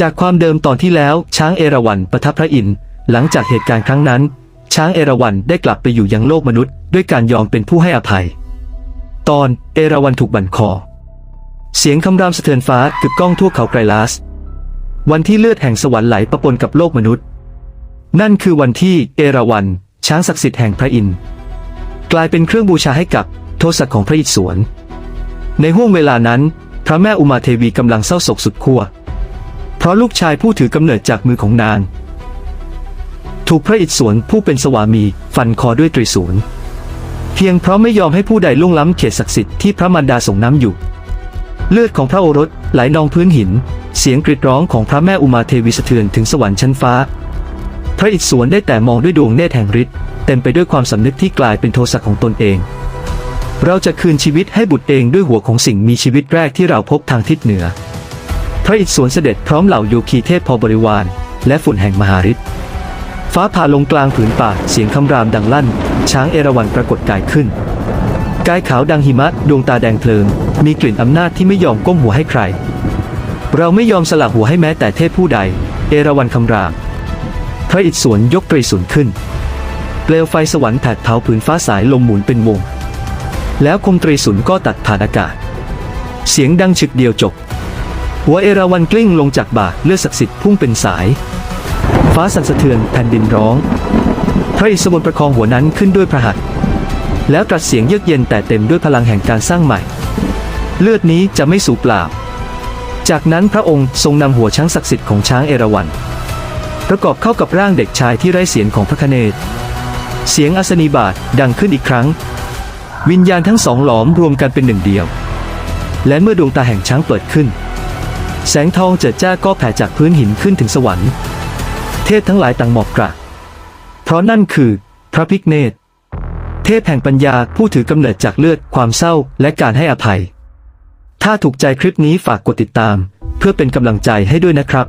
จากความเดิมตอนที่แล้วช้างเอราวัณประทับพระอินทร์หลังจากเหตุการณ์ครั้งนั้น ช้างเอราวัณได้กลับไปอยู่ยังโลกมนุษย์ ด้วยการยอมเป็นผู้ให้อภัย ตอนเอราวัณถูกบั่นคอ เสียงคำรามสะเทือนฟ้ากึกก้องทั่วเขาไกรลาส วันที่เลือดแห่งสวรรค์ไหลประปนกับโลกมนุษย์ นั่นคือวันที่เอราวัณช้างศักดิ์สิทธิ์แห่งพระอินทร์กลายเป็นเครื่องบูชาให้กับโทสะของพระอิศวรในห้วงเวลานั้น พระแม่อุมาเทวีกำลังเศร้าโศกสุดขั้ว เพราะลูกชายผู้ถือกำเนิดจากมือของนาง ถูกพระอิศวรผู้เป็นสวามีฟันคอด้วยตรีศูนย์เพียงเพราะไม่ยอมให้ผู้ใดล่วงล้ำเขตศักดิ์สิทธิ์ที่พระมารดาส่งน้ำอยู่ เลือดของพระโอรสไหลนองพื้นหิน เสียงกรีดร้องของพระแม่อุมาเทวีสะเทือนถึงสวรรค์ชั้นฟ้า พระอิศวรได้แต่มองด้วยดวงเนตรแห่งฤทธิ์เต็มไปด้วยความสำนึกที่กลายเป็นโทสะของตนเอง เราจะคืนชีวิตให้บุตรเองด้วยหัวของสิ่งมีชีวิตแรกที่เราพบทางทิศเหนือ พระอิศวรเสด็จพร้อมเหล่าโยคีเทพพอบริวาร และฝุ่นแห่งมหาฤทธิ์ฟ้าผ่าลงกลางผืนป่าเสียงคำรามดังลั่น ช้างเอราวัณปรากฏกายขึ้น กายขาวดังหิมะ ดวงตาแดงเพลิง มีกลิ่นอำนาจที่ไม่ยอมก้มหัวให้ใคร เราไม่ยอมสละหัวให้แม้แต่เทพผู้ใด เอราวัณคำราม พระอิศวรยกตรีศูนย์ขึ้น เปลวไฟสวรรค์แผดเผาผืนฟ้าสายลมหมุนเป็นวง แล้วคมตรีศูนย์ก็ตัดผ่านอากาศ เสียงดังฉึกเดียวจบ หัวเอราวัณกลิ้งลงจากบ่าเลือดศักดิ์สิทธิ์พุ่งเป็นสาย ฟ้าสั่นสะเทือนแผ่นดินร้อง พระอิศวรประคองหัวนั้นขึ้นด้วยพระหัตถ์แล้วตรัสเสียงเยือกเย็นแต่เต็มด้วยพลังแห่งการสร้างใหม่ เลือดนี้จะไม่สูญเปล่า จากนั้นพระองค์ทรงนำหัวช้างศักดิ์สิทธิ์ของช้างเอราวัณประกอบเข้ากับร่างเด็กชายที่ไร้เสียงของพระคเนศเสียงอัศนีบาทดังขึ้นอีกครั้ง วิญญาณทั้งสองหลอมรวมกันเป็นหนึ่งเดียว และเมื่อดวงตาแห่งช้างเปิดขึ้น แสงทองเจิดจ้าก็แผ่จากพื้นหินขึ้นถึงสวรรค์ เทพทั้งหลายต่างหมอบกราบเพราะนั่นคือพระพิกเนตเทพแห่งปัญญาผู้ถือกำเนิดจากเลือดความเศร้าและการให้อภัย ถ้าถูกใจคลิปนี้ฝากกดติดตาม เพื่อเป็นกำลังใจให้ด้วยนะครับ